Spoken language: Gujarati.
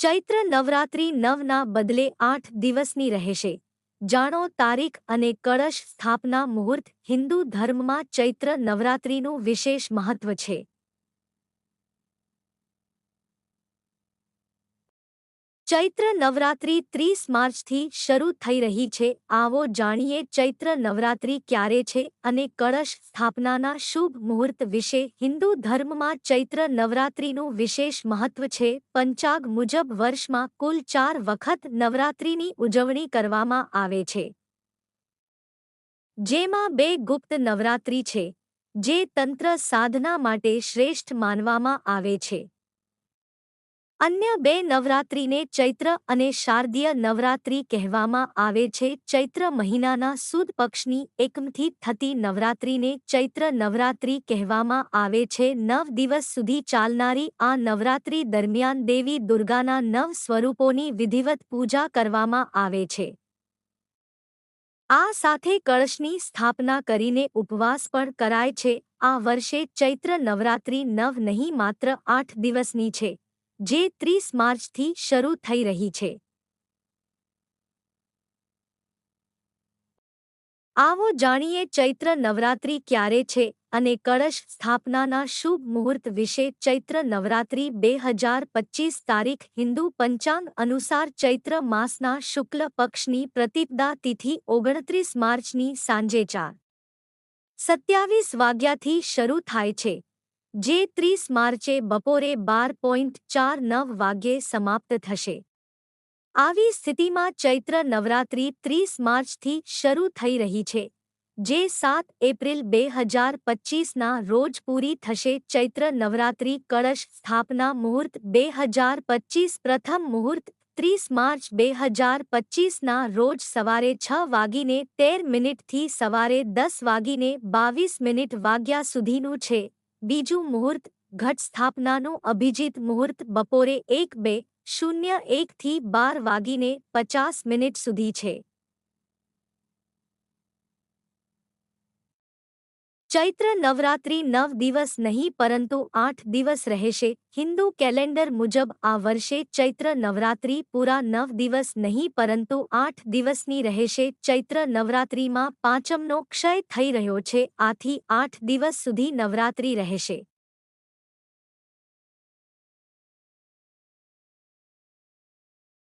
ચૈત્ર નવરાત્રી નવના બદલે આઠ દિવસની રહેશે. જાણો તારીખ અને કળશ સ્થાપના મુહૂર્ત હિન્દુ ધર્મમાં ચૈત્ર નવરાત્રીનું વિશેષ મહત્વ છે. ચૈત્ર નવરાત્રી ત્રીસ માર્ચથી શરૂ થઈ રહી છે. આવો જાણીએ ચૈત્ર નવરાત્રી ક્યારે છે અને કળશ સ્થાપનાના શુભ મુહૂર્ત વિશે. હિન્દુ ધર્મમાં ચૈત્ર નવરાત્રીનું વિશેષ મહત્વ છે. પંચાગ મુજબ વર્ષમાં કુલ ચાર વખત નવરાત્રીની ઉજવણી કરવામાં આવે છે. જેમાં બે ગુપ્ત નવરાત્રી છે, જે તંત્ર સાધના માટે શ્રેષ્ઠ માનવામાં આવે છે. અન્ય બે નવરાત્રિને ચૈત્ર અને શારદીય નવરાત્રિ કહેવામાં આવે છે. ચૈત્ર મહિનાના સુદ પક્ષની એકમથી થતી નવરાત્રિને ચૈત્ર નવરાત્રિ કહેવામાં આવે છે. નવ દિવસ સુધી ચાલનારી આ નવરાત્રિ દરમિયાન દેવી દુર્ગાના નવ સ્વરૂપોની વિધિવત પૂજા કરવામાં આવે છે. આ સાથે કળશની સ્થાપના કરીને ઉપવાસ પણ કરાય છે. આ વર્ષે ચૈત્ર નવરાત્રિ નવ નહીં, માત્ર આઠ દિવસની છે. જે ત્રીસ માર્ચથી શરૂ થઈ રહી છે. આવો જાણીએ ચૈત્ર નવરાત્રિ ક્યારે છે અને કળશ સ્થાપનાના શુભ મુહૂર્ત વિશે ચૈત્ર નવરાત્રિ બે હજાર પચીસ તારીખ હિન્દુ પંચાંગ અનુસાર ચૈત્ર માસના શુક્લ પક્ષની પ્રતિપદા તિથિ ઓગણત્રીસ માર્ચની સાંજે ચાર. સત્યાવીસ વાગ્યાથી શરૂ થાય છે. જે ત્રીસ માર્ચે બપોરે બાર પોઈન્ટ ચાર નવ વાગ્યે સમાપ્ત થશે. આવી સ્થિતિમાં ચૈત્ર નવરાત્રી ત્રીસ માર્ચથી શરૂ થઈ રહી છે, જે સાત એપ્રિલ બે હજાર પચીસના રોજ પૂરી થશે ચૈત્ર નવરાત્રી કળશ સ્થાપના મુહૂર્ત બે હજાર પચીસ પ્રથમ મુહૂર્ત ત્રીસ માર્ચ બે હજાર પચીસના રોજ સવારે છ વાગીને તેર મિનિટથી સવારે દસ વાગીને બાવીસ મિનિટ વાગ્યા સુધીનું છે. બીજું મુહૂર્ત ઘટ સ્થાપનાનું અભિજીત મુહૂર્ત બપોરે એક બે શૂન્ય એકથી બાર વાગીને પચાસ મિનિટ સુધી છે. ચૈત્ર નવરાત્રિ નવ દિવસ નહીં પરંતુ આઠ દિવસ રહેશે. હિન્દુ કેલેન્ડર મુજબ આ વર્ષે ચૈત્ર નવરાત્રિ પૂરા નવ દિવસ નહીં પરંતુ આઠ દિવસની રહેશે. ચૈત્ર નવરાત્રિમાં પાંચમનો ક્ષય થઈ રહ્યો છે. આથી આઠ દિવસ સુધી નવરાત્રિ રહેશે.